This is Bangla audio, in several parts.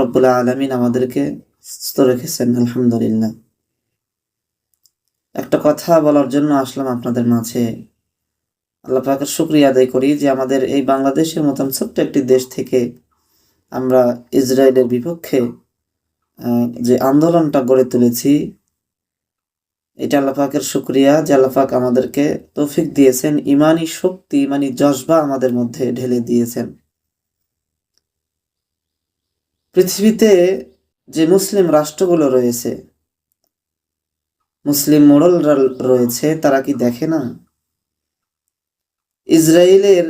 রব্বুল আলমিন আমাদেরকে সুস্থ রেখেছেন, আলহামদুলিল্লাহ। একটা কথা বলার জন্য আসলাম আপনাদের মাঝে। আল্লাহ পাকের শুক্রিয়া আদায় করি যে আমাদের এই বাংলাদেশের মতন ছোট্ট একটি দেশ থেকে আমরা ইসরায়েলের বিপক্ষে যে আন্দোলনটা গড়ে তুলেছি, এটা আল্লাহ পাকের শুক্রিয়া যে আল্লাহ পাক আমাদেরকে তৌফিক দিয়েছেন, ইমানি শক্তি, ইমানি জজবা আমাদের মধ্যে ঢেলে দিয়েছেন। পৃথিবীতে যে মুসলিম রাষ্ট্রগুলো রয়েছে, মুসলিম মোড়লরা রয়েছে, তারা কি দেখে না? ইসরায়েলের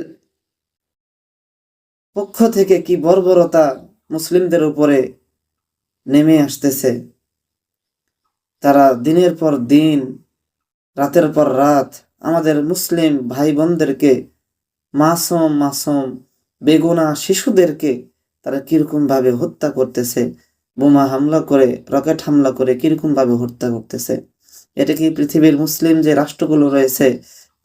পক্ষ থেকে কি বর্বরতা মুসলিমদের উপরে নেমে আসতেছে? তারা দিনের পর দিন, রাতের পর রাত আমাদের মুসলিম ভাই বোনদেরকে মাসুম মাসুম বেগুনা শিশুদেরকে তারা কীরকম ভাবে হত্যা করতেছে, বোমা হামলা করে, রকেট হামলা করে কীরকম ভাবে হত্যা করতেছে? এটা কি পৃথিবীর মুসলিম যে রাষ্ট্রগুলো রয়েছে,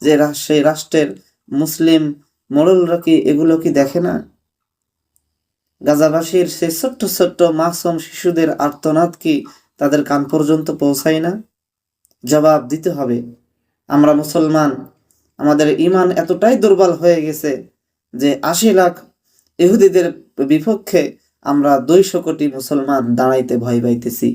যে সেই রাষ্ট্রের মুসলিম মোড়লরা কি এগুলো কি দেখে না? গাজাবাসীর সেই ছোট্ট ছোট্ট মাসুম শিশুদের আর্তনাদ কি তাদের কান পর্যন্ত পৌঁছায় না? জবাব দিতে হবে। আমরা মুসলমান, আমাদের ইমান এতটাই দুর্বল হয়ে গেছে যে আশি লাখ ইহুদিদের বিপক্ষে আমরা দুইশো কোটি মুসলমান দাঁড়াইতে ভয় পাইতেছি।